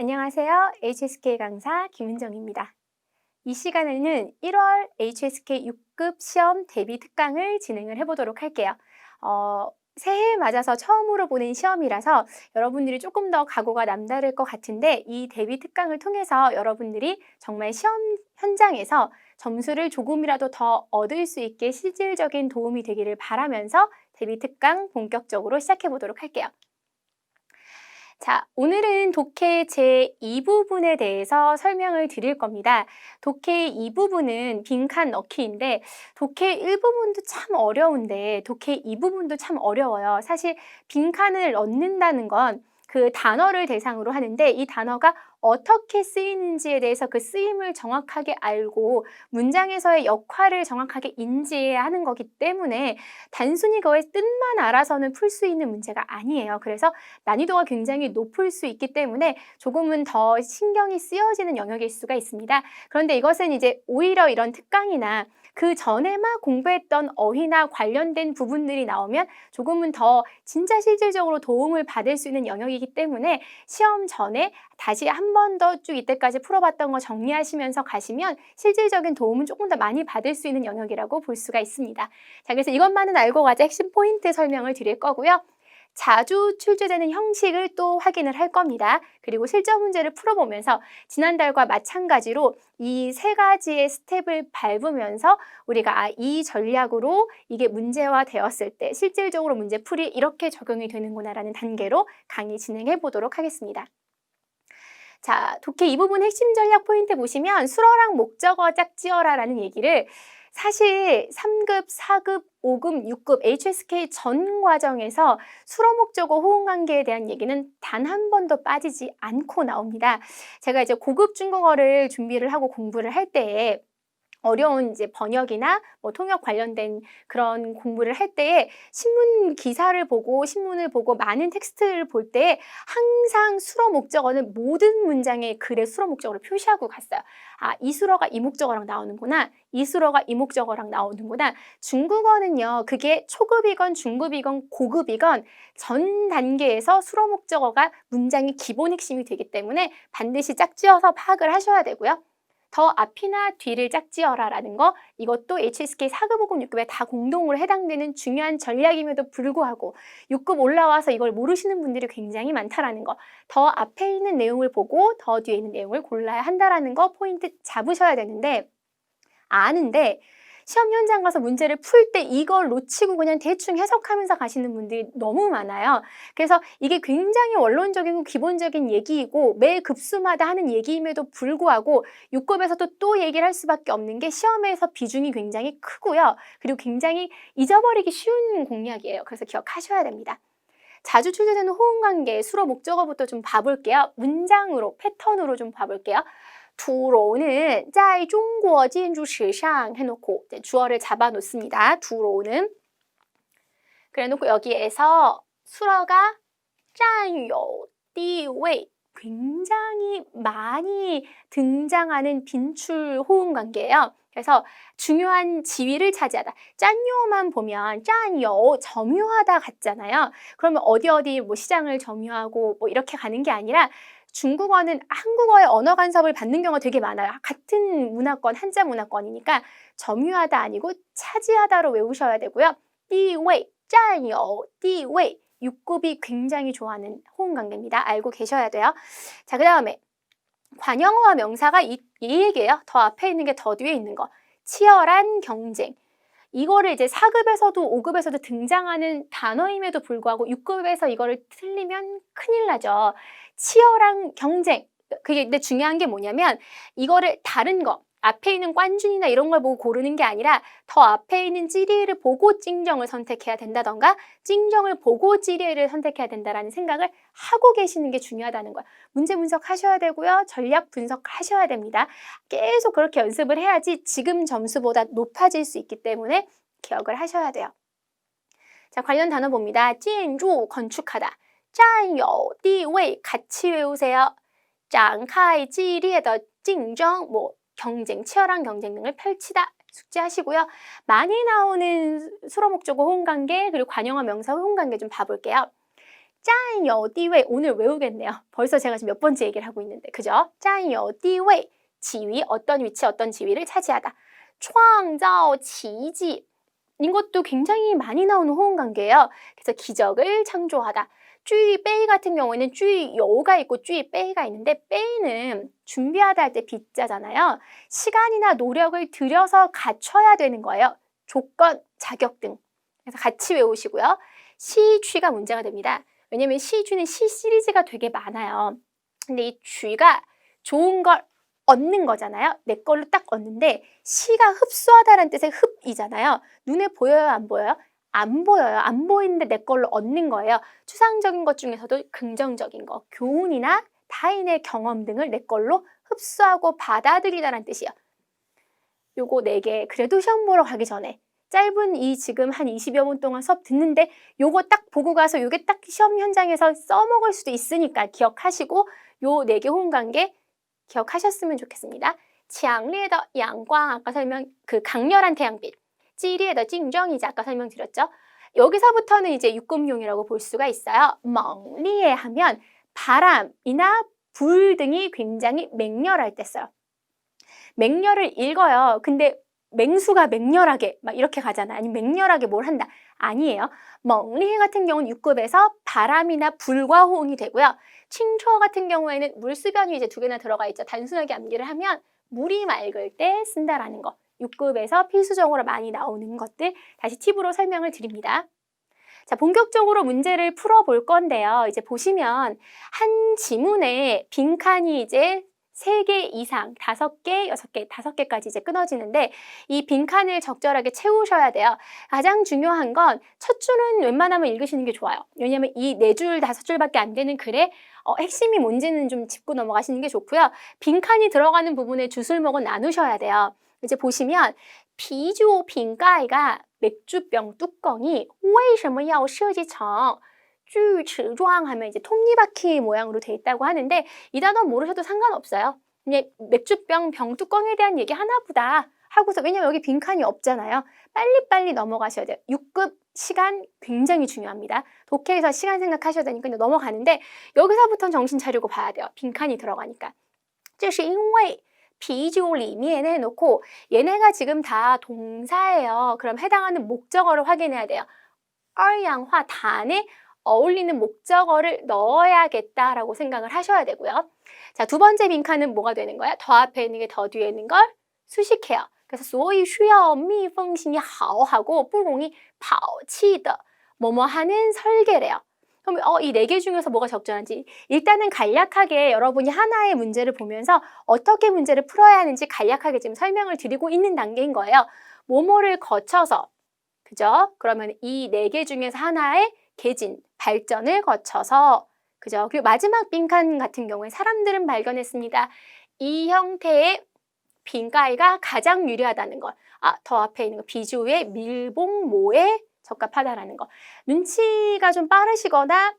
안녕하세요. HSK 강사 김은정입니다. 이 시간에는 1월 HSK 6급 시험 대비 특강을 진행을 해보도록 할게요. 어, 새해 맞아서 처음으로 보는 시험이라서 여러분들이 조금 더 각오가 남다를 것 같은데 이 대비 특강을 통해서 여러분들이 정말 시험 현장에서 점수를 조금이라도 더 얻을 수 있게 실질적인 도움이 되기를 바라면서 대비 특강 본격적으로 시작해 보도록 할게요. 자, 오늘은 독해 제2부분에 대해서 설명을 드릴 겁니다. 독해 2부분은 빈칸 넣기인데 독해 1부분도 참 어려운데 독해 2부분도 참 어려워요. 사실 빈칸을 넣는다는 건 그 단어를 대상으로 하는데 이 단어가 어떻게 쓰이는지에 대해서 그 쓰임을 정확하게 알고 문장에서의 역할을 정확하게 인지해야 하는 거기 때문에 단순히 그의 뜻만 알아서는 풀 수 있는 문제가 아니에요. 그래서 난이도가 굉장히 높을 수 있기 때문에 조금은 더 신경이 쓰여지는 영역일 수가 있습니다. 그런데 이것은 이제 오히려 이런 특강이나 그 전에만 공부했던 어휘나 관련된 부분들이 나오면 조금은 더 진짜 실질적으로 도움을 받을 수 있는 영역이기 때문에 시험 전에 다시 한 번 더 쭉 이때까지 풀어봤던 거 정리하시면서 가시면 실질적인 도움은 조금 더 많이 받을 수 있는 영역이라고 볼 수가 있습니다. 자, 그래서 이것만은 알고 가자 핵심 포인트 설명을 드릴 거고요. 자주 출제되는 형식을 또 확인을 할 겁니다. 그리고 실전 문제를 풀어보면서 지난달과 마찬가지로 이 세 가지의 스텝을 밟으면서 우리가 아, 이 전략으로 이게 문제화 되었을 때 실질적으로 문제 풀이 이렇게 적용이 되는구나라는 단계로 강의 진행해 보도록 하겠습니다. 자, 독해 이 부분 핵심 전략 포인트 보시면 수어랑 목적어 짝지어라라는 얘기를 사실 3급, 4급, 5급, 6급 HSK 전 과정에서 수로 목적어 호응 관계에 대한 얘기는 단 한 번도 빠지지 않고 나옵니다. 제가 이제 고급 중국어를 준비를 하고 공부를 할 때에 어려운 이제 번역이나 뭐 통역 관련된 그런 공부를 할 때에 신문 기사를 보고 신문을 보고 많은 텍스트를 볼때 항상 수로 목적어는 모든 문장의 글의 수로 목적어를 표시하고 갔어요. 아, 이 수로가 이 목적어랑 나오는구나. 이 수로가 이 목적어랑 나오는구나. 중국어는요. 그게 초급이건 중급이건 고급이건 전 단계에서 수로 목적어가 문장의 기본 핵심이 되기 때문에 반드시 짝지어서 파악을 하셔야 되고요. 더 앞이나 뒤를 짝지어라라는 거 이것도 HSK 4급, 5급, 6급에 다 공동으로 해당되는 중요한 전략임에도 불구하고 6급 올라와서 이걸 모르시는 분들이 굉장히 많다라는 거. 더 앞에 있는 내용을 보고 더 뒤에 있는 내용을 골라야 한다라는 거 포인트 잡으셔야 되는데 아는데 시험 현장 가서 문제를 풀 때 이걸 놓치고 그냥 대충 해석하면서 가시는 분들이 너무 많아요. 그래서 이게 굉장히 원론적이고 기본적인 얘기이고 매 급수마다 하는 얘기임에도 불구하고 6급에서도 또 얘기를 할 수밖에 없는 게 시험에서 비중이 굉장히 크고요. 그리고 굉장히 잊어버리기 쉬운 공략이에요. 그래서 기억하셔야 됩니다. 자주 출제되는 호응 관계, 수로 목적어부터 좀 봐볼게요. 문장으로, 패턴으로 좀 봐볼게요. 두로는 在中国建筑史上 해놓고 이제 주어를 잡아놓습니다. 두로는 그래놓고 여기에서 수어가 占有地位 굉장히 많이 등장하는 빈출 호응 관계예요. 그래서 중요한 지위를 차지하다. 짠요만 보면 짠요 점유하다 같잖아요. 그러면 어디 어디 뭐 시장을 점유하고 뭐 이렇게 가는 게 아니라 중국어는 한국어의 언어 간섭을 받는 경우가 되게 많아요. 같은 문화권, 한자 문화권이니까 점유하다 아니고 차지하다로 외우셔야 되고요. 띠웨이, 짠요, 띠웨이. 육급이 굉장히 좋아하는 호응 관계입니다. 알고 계셔야 돼요. 자, 그 다음에 관형어와 명사가 이, 이 얘기예요. 더 앞에 있는 게 더 뒤에 있는 거. 치열한 경쟁. 이거를 이제 4급에서도 5급에서도 등장하는 단어임에도 불구하고 6급에서 이거를 틀리면 큰일 나죠. 치열한 경쟁. 그게 근데 중요한 게 뭐냐면 이거를 다른 거 앞에 있는 관준이나 이런 걸 보고 고르는 게 아니라 더 앞에 있는 찌리를 보고 찡정을 선택해야 된다던가 찡정을 보고 찌리를 선택해야 된다라는 생각을 하고 계시는 게 중요하다는 거야. 문제 분석하셔야 되고요. 전략 분석하셔야 됩니다. 계속 그렇게 연습을 해야지 지금 점수보다 높아질 수 있기 때문에 기억을 하셔야 돼요. 자, 관련 단어 봅니다. 建筑 건축하다. 占有地位 같이 외우세요. 展开激烈的竞争뭐 경쟁, 치열한 경쟁 등을 펼치다 숙지하시고요. 많이 나오는 수로 목적어 호응관계 그리고 관용어 명사 호응관계 좀 봐볼게요. 짠 여디웨이 오늘 외우겠네요. 벌써 제가 지금 몇 번째 얘기를 하고 있는데 그죠? 짠 여디웨이 지위 어떤 위치 어떤 지위를 차지하다. 창자오 지지 이것도 굉장히 많이 나오는 호응관계예요. 그래서 기적을 창조하다. 쭈이 빼이 같은 경우에는 쭈이 여가 있고 쭈이 빼이가 있는데 빼이는 준비하다 할 때 빗자잖아요. 시간이나 노력을 들여서 갖춰야 되는 거예요. 조건, 자격 등. 그래서 같이 외우시고요. 시취가 문제가 됩니다. 왜냐면 시취는 시 시리즈가 되게 많아요. 근데 이 쥐가 좋은 걸 얻는 거잖아요. 내 걸로 딱 얻는데 시가 흡수하다라는 뜻의 흡이잖아요. 눈에 보여요, 안 보여요? 안 보여요. 안 보이는데 내 걸로 얻는 거예요. 추상적인 것 중에서도 긍정적인 거, 교훈이나 타인의 경험 등을 내 걸로 흡수하고 받아들이다는 뜻이에요. 요거 네 개. 그래도 시험 보러 가기 전에 짧은 이 지금 한 20여 분 동안 수업 듣는데 요거 딱 보고 가서 요게 딱 시험 현장에서 써먹을 수도 있으니까 기억하시고 요 네 개 호응 관계 기억하셨으면 좋겠습니다. 지앙리에더 양광 아까 설명 그 강렬한 태양빛 찌리에다 찡정이지 아까 설명드렸죠. 여기서부터는 이제 육금용이라고 볼 수가 있어요. 멍리에 하면 바람이나 불 등이 굉장히 맹렬할 때 써요. 맹렬을 읽어요. 근데 맹수가 맹렬하게 막 이렇게 가잖아. 아니 맹렬하게 뭘 한다. 아니에요. 멍리해 같은 경우는 육급에서 바람이나 불과 호응이 되고요. 칭초 같은 경우에는 물수변이 이제 두 개나 들어가 있죠. 단순하게 암기를 하면 물이 맑을 때 쓴다라는 거. 6급에서 필수적으로 많이 나오는 것들 다시 팁으로 설명을 드립니다. 자, 본격적으로 문제를 풀어볼 건데요. 이제 보시면 한 지문에 빈칸이 이제 세개 이상, 다섯 개, 여섯 개, 다섯 개까지 이제 끊어지는데 이 빈칸을 적절하게 채우셔야 돼요. 가장 중요한 건 첫 줄은 웬만하면 읽으시는 게 좋아요. 왜냐하면 이네 줄, 다섯 줄밖에 안 되는 글에 어, 핵심이 뭔지는 좀 짚고 넘어가시는 게 좋고요. 빈칸이 들어가는 부분에 주술목은 나누셔야 돼요. 이제 보시면 비주 빈가이가 맥주병 뚜껑이 为什么要设计成 쭈池状 하면 이제 톱니바퀴 모양으로 돼 있다고 하는데 이 단어 모르셔도 상관없어요. 그냥 맥주병 병 뚜껑에 대한 얘기 하나보다 하고서 왜냐면 여기 빈칸이 없잖아요. 빨리빨리 넘어가셔야 돼요. 6급 시간 굉장히 중요합니다. 독해에서 시간 생각하셔야 되니까 넘어가는데 여기서부터 정신 차리고 봐야 돼요. 빈칸이 들어가니까. 这是因为 비이지오 리미에는 놓고 얘네가 지금 다 동사예요. 그럼 해당하는 목적어를 확인해야 돼요. 얼양화 단에 어울리는 목적어를 넣어야겠다라고 생각을 하셔야 되고요. 자, 두 번째 빈칸은 뭐가 되는 거야? 더 앞에 있는 게 더 뒤에 있는 걸 수식해요. 그래서 소위 쉬어 미펑신이 하오하고 뿌롱이 파오치더 뭐뭐 하는 설계래요. 그럼 어, 이 네 개 중에서 뭐가 적절한지 일단은 간략하게 여러분이 하나의 문제를 보면서 어떻게 문제를 풀어야 하는지 간략하게 지금 설명을 드리고 있는 단계인 거예요. 뭐뭐를 거쳐서 그죠? 그러면 이 네 개 중에서 하나의 개진, 발전을 거쳐서 그죠? 그리고 마지막 빈칸 같은 경우에 사람들은 발견했습니다. 이 형태의 빈가이가 가장 유리하다는 것. 아, 더 앞에 있는 거 비주의 밀봉모에 적합하다라는 거. 눈치가 좀 빠르시거나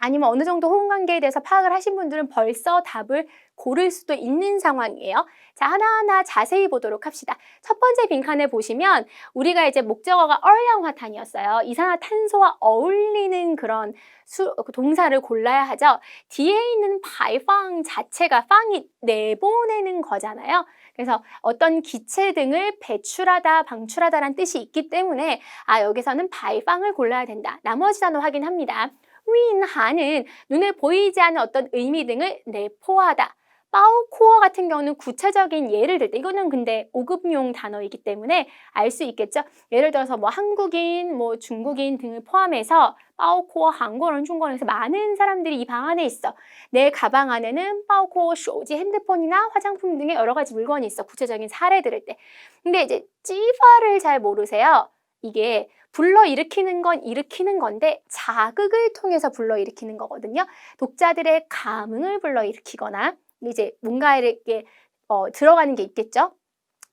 아니면 어느 정도 호응 관계에 대해서 파악을 하신 분들은 벌써 답을 고를 수도 있는 상황이에요. 자, 하나하나 자세히 보도록 합시다. 첫 번째 빈칸에 보시면 우리가 이제 목적어가 얼량화탄이었어요. 이산화탄소와 어울리는 그런 수, 동사를 골라야 하죠. 뒤에 있는 바이팡 자체가 빵이 내보내는 거잖아요. 그래서 어떤 기체 등을 배출하다, 방출하다라는 뜻이 있기 때문에 아 여기서는 바이팡을 골라야 된다. 나머지 단어 확인합니다. 윈하는 눈에 보이지 않는 어떤 의미 등을 내포하다. 파우코어 같은 경우는 구체적인 예를 들 때 이거는 근데 5급용 단어이기 때문에 알 수 있겠죠. 예를 들어서 뭐 한국인, 뭐 중국인 등을 포함해서 파우코어 한국어는 중국어에서 많은 사람들이 이 방 안에 있어. 내 가방 안에는 파우코어 쇼지 핸드폰이나 화장품 등의 여러 가지 물건이 있어. 구체적인 사례 들을 때. 근데 이제 찌파를 잘 모르세요. 이게 불러일으키는 건 일으키는 건데 자극을 통해서 불러일으키는 거거든요. 독자들의 감흥을 불러일으키거나 이제 뭔가 이렇게 어, 들어가는 게 있겠죠.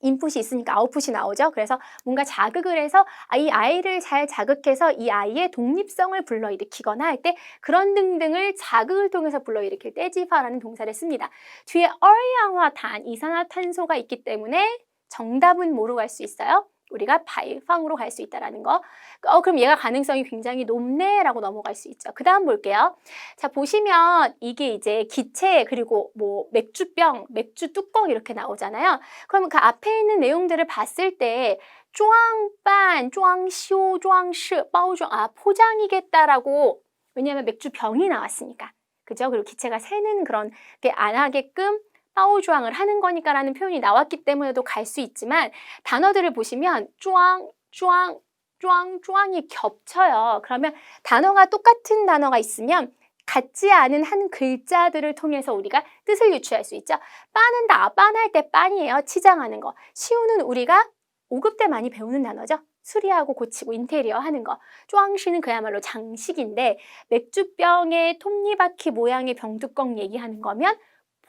인풋이 있으니까 아웃풋이 나오죠. 그래서 뭔가 자극을 해서 아, 이 아이를 잘 자극해서 이 아이의 독립성을 불러일으키거나 할 때 그런 등등을 자극을 통해서 불러일으킬 때 지파라는 동사를 씁니다. 뒤에 얼양화탄, 이산화탄소가 있기 때문에 정답은 뭐로 갈 수 있어요? 우리가 발광으로 갈 수 있다라는 거. 어, 그럼 얘가 가능성이 굉장히 높네라고 넘어갈 수 있죠. 그 다음 볼게요. 자, 보시면 이게 이제 기체 그리고 뭐 맥주병, 맥주 뚜껑 이렇게 나오잖아요. 그러면 그 앞에 있는 내용들을 봤을 때 쪼앙반, 쪼앙시오, 쪼앙시, 빠오정, 아, 포장이겠다라고 왜냐면 맥주 병이 나왔으니까. 그죠? 그리고 기체가 새는 그런 게 안 하게끔 빠오주앙을 하는 거니까라는 표현이 나왔기 때문에도 갈 수 있지만 단어들을 보시면 쭈앙, 쭈앙, 쭈앙, 쭈앙이 겹쳐요. 그러면 단어가 똑같은 단어가 있으면 같지 않은 한 글자들을 통해서 우리가 뜻을 유추할 수 있죠. 빠는 다 빤할 때 빤이에요. 치장하는 거. 시우는 우리가 5급 때 많이 배우는 단어죠. 수리하고 고치고 인테리어 하는 거. 쭈앙시는 그야말로 장식인데 맥주병에 톱니바퀴 모양의 병뚜껑 얘기하는 거면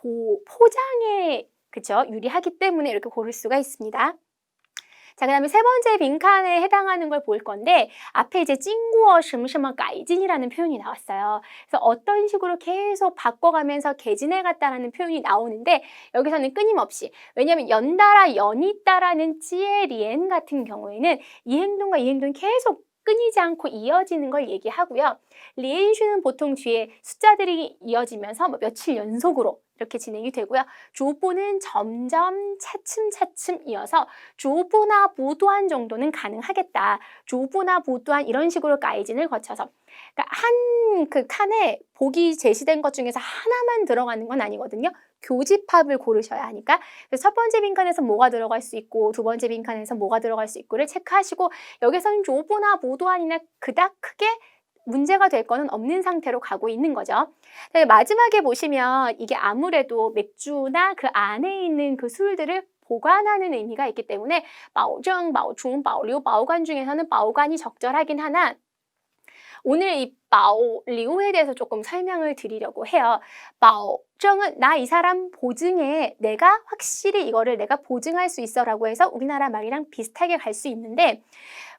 보, 포장에 그죠 유리하기 때문에 이렇게 고를 수가 있습니다. 자, 그 다음에 세 번째 빈칸에 해당하는 걸 볼 건데, 앞에 이제 찡구어 심심한 가이진이라는 표현이 나왔어요. 그래서 어떤 식으로 계속 바꿔가면서 개진해 갔다라는 표현이 나오는데, 여기서는 끊임없이. 왜냐하면 연달아 연있다라는 찌에리엔 같은 경우에는 이 행동과 이 행동이 계속 끊이지 않고 이어지는 걸 얘기하고요. 리엔슈는 보통 뒤에 숫자들이 이어지면서 뭐 며칠 연속으로 이렇게 진행이 되고요. 조보는 점점 차츰차츰 이어서 조보나 보도한 정도는 가능하겠다. 조보나 보도한 이런 식으로 가이진을 거쳐서 그러니까 한 그 칸에 복이 제시된 것 중에서 하나만 들어가는 건 아니거든요. 교집합을 고르셔야 하니까 그래서 첫 번째 빈칸에서 뭐가 들어갈 수 있고 두 번째 빈칸에서 뭐가 들어갈 수 있고를 체크하시고 여기서는 조보나 보도한이나 그닥 크게 문제가 될 거는 없는 상태로 가고 있는 거죠. 네, 마지막에 보시면 이게 아무래도 맥주나 그 안에 있는 그 술들을 보관하는 의미가 있기 때문에 마오정, 마오중, 마오류, 마오관 중에서는 마오관이 적절하긴 하나 오늘 이 마오리오에 대해서 조금 설명을 드리려고 해요. 마오 정은 나 이 사람 보증에 내가 확실히 이거를 내가 보증할 수 있어라고 해서 우리나라 말이랑 비슷하게 갈 수 있는데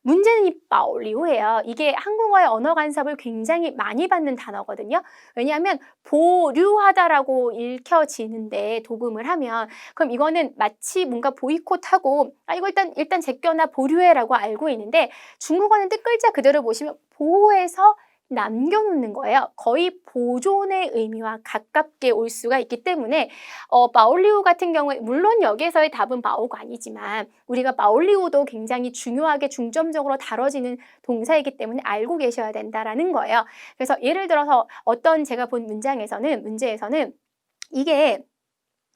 문제는 이 바오리우예요. 이게 한국어의 언어 간섭을 굉장히 많이 받는 단어거든요. 왜냐하면 보류하다라고 읽혀지는데 도금을 하면 그럼 이거는 마치 뭔가 보이콧하고 아 이거 일단 일단 제껴나 보류해라고 알고 있는데 중국어는 뜻글자 그대로 보시면 보호해서 남겨놓는 거예요. 거의 보존의 의미와 가깝게 올 수가 있기 때문에 어, 바올리우 같은 경우에 물론 여기에서의 답은 바오가 아니지만 우리가 바올리우도 굉장히 중요하게 중점적으로 다뤄지는 동사이기 때문에 알고 계셔야 된다라는 거예요. 그래서 예를 들어서 어떤 제가 본 문장에서는 문제에서는 이게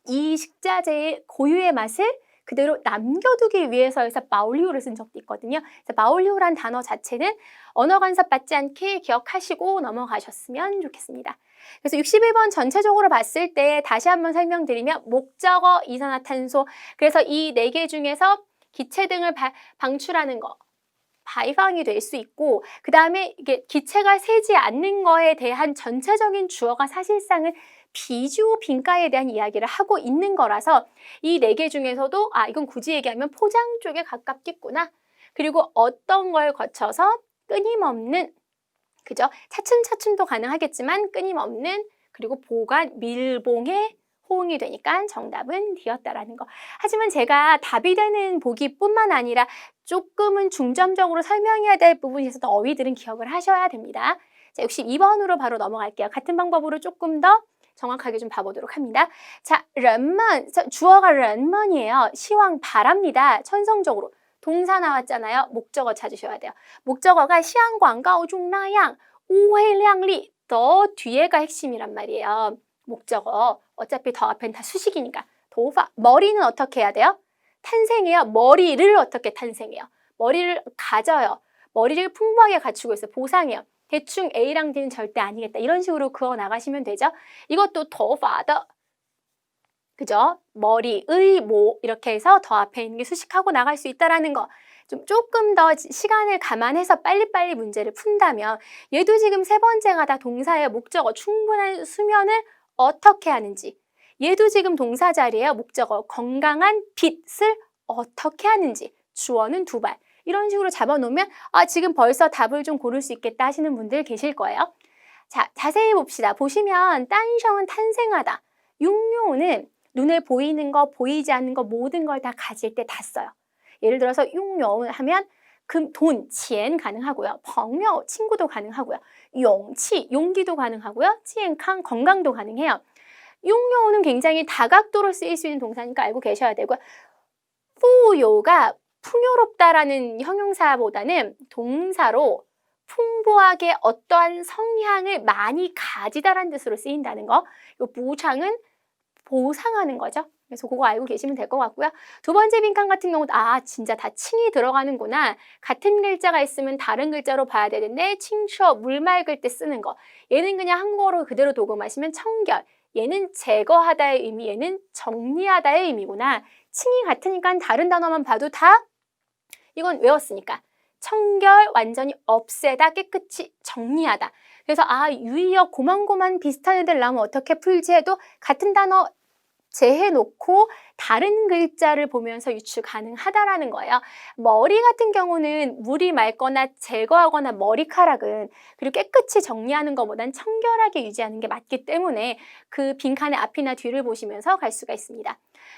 이 식자재의 고유의 맛을 그대로 남겨두기 위해서 해서바울리우를쓴 적도 있거든요. 그래서 바울리우란 단어 자체는 언어 간섭 받지 않게 기억하시고 넘어가셨으면 좋겠습니다. 그래서 61번 전체적으로 봤을 때 다시 한번 설명드리면 목적어, 이산화탄소 그래서 이 네 개 중에서 기체 등을 바, 방출하는 거 바이방이 될 수 있고 그 다음에 이게 기체가 새지 않는 거에 대한 전체적인 주어가 사실상은 비주 빈가에 대한 이야기를 하고 있는 거라서 이 네 개 중에서도 아 이건 굳이 얘기하면 포장 쪽에 가깝겠구나. 그리고 어떤 걸 거쳐서 끊임없는 그죠? 차츰차츰도 가능하겠지만 끊임없는 그리고 보관 밀봉에 호응이 되니까 정답은 D였다라는 거. 하지만 제가 답이 되는 보기뿐만 아니라 조금은 중점적으로 설명해야 될 부분에서도 어휘들은 기억을 하셔야 됩니다. 자, 62번으로 바로 넘어갈게요. 같은 방법으로 조금 더 정확하게 좀 봐보도록 합니다. 자, 런먼 주어가 런먼이에요. 시황 바랍니다. 천성적으로 동사 나왔잖아요. 목적어 찾으셔야 돼요. 목적어가 시황광가오 중나양 우회량리, 더 뒤에가 핵심이란 말이에요. 목적어 어차피 더 앞엔 다 수식이니까 도화 머리는 어떻게 해야 돼요? 탄생해요. 머리를 어떻게 탄생해요? 머리를 가져요. 머리를 풍부하게 갖추고 있어요. 보상해요. 대충 A랑 D는 절대 아니겠다. 이런 식으로 그어 나가시면 되죠. 이것도 더파더 그죠? 머리 의 모 이렇게 해서 더 앞에 있는 게 수식하고 나갈 수 있다라는 거. 좀 조금 더 시간을 감안해서 빨리빨리 문제를 푼다면 얘도 지금 세 번째가 다 동사의 목적어 충분한 수면을 어떻게 하는지 얘도 지금 동사 자리에 목적어 건강한 빛을 어떻게 하는지 주어는 두 발. 이런 식으로 잡아놓으면 아, 지금 벌써 답을 좀 고를 수 있겠다 하시는 분들 계실 거예요. 자, 자세히 봅시다. 보시면 딴성은 탄생하다. 육묘는 눈에 보이는 거, 보이지 않는 거 모든 걸 다 가질 때 다 써요. 예를 들어서 육묘 하면 금, 돈, 지엔 가능하고요. 벙묘, 친구도 가능하고요. 용치, 용기도 가능하고요. 치엔캉, 건강도 가능해요. 육묘는 굉장히 다각도로 쓰일 수 있는 동사니까 알고 계셔야 되고요. 후요가 풍요롭다라는 형용사보다는 동사로 풍부하게 어떠한 성향을 많이 가지다라는 뜻으로 쓰인다는 거. 이 보상은 보상하는 거죠. 그래서 그거 알고 계시면 될 것 같고요. 두 번째 빈칸 같은 경우도 아 진짜 다 칭이 들어가는구나. 같은 글자가 있으면 다른 글자로 봐야 되는데 칭쇼 물 맑을 때 쓰는 거. 얘는 그냥 한국어로 그대로 도금하시면 청결. 얘는 제거하다의 의미, 얘는 정리하다의 의미구나. 칭이 같으니까 다른 단어만 봐도 다 이건 외웠으니까 청결, 완전히 없애다, 깨끗이 정리하다. 그래서 아 유의어 고만고만 비슷한 애들 나오면 어떻게 풀지 해도 같은 단어 제해놓고 다른 글자를 보면서 유추 가능하다라는 거예요. 머리 같은 경우는 물이 맑거나 제거하거나 머리카락은 그리고 깨끗이 정리하는 것보단 청결하게 유지하는 게 맞기 때문에 그 빈칸의 앞이나 뒤를 보시면서 갈 수가 있습니다.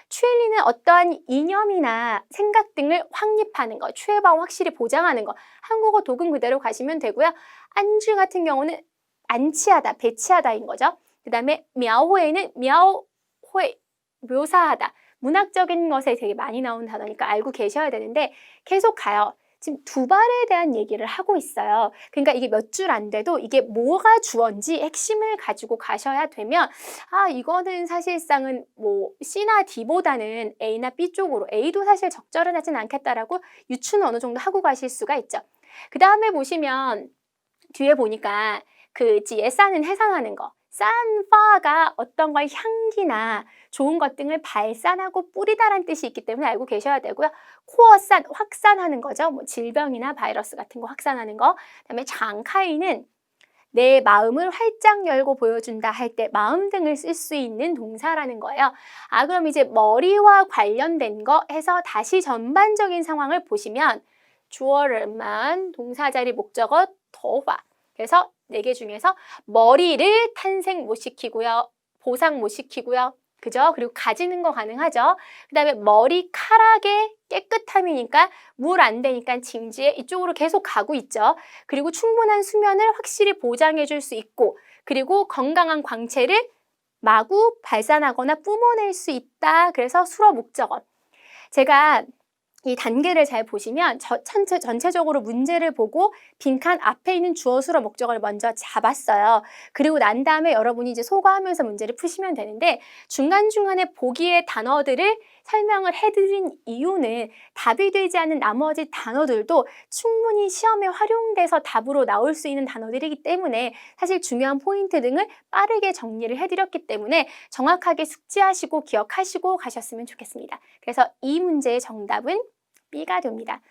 추엘리는 어떠한 이념이나 생각 등을 확립하는 것, 추해방 확실히 보장하는 것, 한국어 도금 그대로 가시면 되고요. 안주 같은 경우는 안치하다, 배치하다인 거죠. 그 다음에 미아호에는 미아호에 묘사하다. 문학적인 것에 되게 많이 나온 단어니까 알고 계셔야 되는데 계속 가요. 지금 두 발에 대한 얘기를 하고 있어요. 그러니까 이게 몇 줄 안 돼도 이게 뭐가 주어인지 핵심을 가지고 가셔야 되면 아 이거는 사실상은 뭐 C나 D보다는 A나 B 쪽으로 A도 사실 적절은 하진 않겠다라고 유추는 어느 정도 하고 가실 수가 있죠. 그 다음에 보시면 뒤에 보니까 그 지에싸는 해상하는 거 산파가 어떤 걸 향기나 좋은 것 등을 발산하고 뿌리다란 뜻이 있기 때문에 알고 계셔야 되고요. 코어산, 확산하는 거죠. 뭐 질병이나 바이러스 같은 거 확산하는 거. 그다음에 장카이는 내 마음을 활짝 열고 보여준다 할 때 마음 등을 쓸 수 있는 동사라는 거예요. 아, 그럼 이제 머리와 관련된 거 해서 다시 전반적인 상황을 보시면 주어를만 동사 자리 목적어 더화. 그래서 네 개 중에서 머리를 탄생 못 시키고요. 보상 못 시키고요. 그죠? 그리고 가지는 거 가능하죠. 그 다음에 머리카락의 깨끗함이니까 물 안 되니까 징지에 이쪽으로 계속 가고 있죠. 그리고 충분한 수면을 확실히 보장해 줄 수 있고 그리고 건강한 광채를 마구 발산하거나 뿜어낼 수 있다. 그래서 수로 목적어. 제가 이 단계를 잘 보시면 저, 전체, 전체적으로 문제를 보고 빈칸 앞에 있는 주어 수로 목적어를 먼저 잡았어요. 그리고 난 다음에 여러분이 이제 소화하면서 문제를 푸시면 되는데 중간중간에 보기의 단어들을 설명을 해드린 이유는 답이 되지 않은 나머지 단어들도 충분히 시험에 활용돼서 답으로 나올 수 있는 단어들이기 때문에 사실 중요한 포인트 등을 빠르게 정리를 해드렸기 때문에 정확하게 숙지하시고 기억하시고 가셨으면 좋겠습니다. 그래서 이 문제의 정답은 B가 됩니다.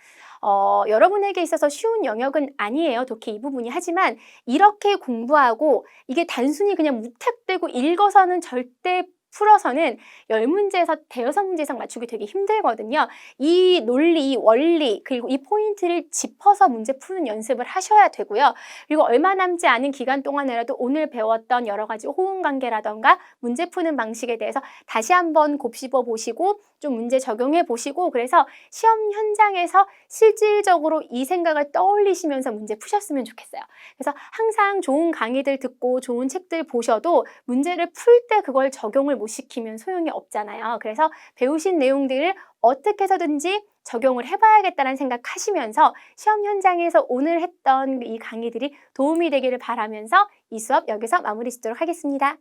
어, 여러분에게 있어서 쉬운 영역은 아니에요. 독해 이 부분이. 하지만 이렇게 공부하고 이게 단순히 그냥 무턱대고 읽어서는 절대 풀어서는 열문제에서 대여섯 문제 이상 맞추기 되게 힘들거든요. 이 논리, 원리, 그리고 이 포인트를 짚어서 문제 푸는 연습을 하셔야 되고요. 그리고 얼마 남지 않은 기간 동안에라도 오늘 배웠던 여러 가지 호응 관계라던가 문제 푸는 방식에 대해서 다시 한번 곱씹어 보시고 좀 문제 적용해 보시고 그래서 시험 현장에서 실질적으로 이 생각을 떠올리시면서 문제 푸셨으면 좋겠어요. 그래서 항상 좋은 강의들 듣고 좋은 책들 보셔도 문제를 풀 때 그걸 적용을 못 시키면 소용이 없잖아요. 그래서 배우신 내용들을 어떻게 해서든지 적용을 해봐야겠다는 생각하시면서 시험 현장에서 오늘 했던 이 강의들이 도움이 되기를 바라면서 이 수업 여기서 마무리 짓도록 하겠습니다.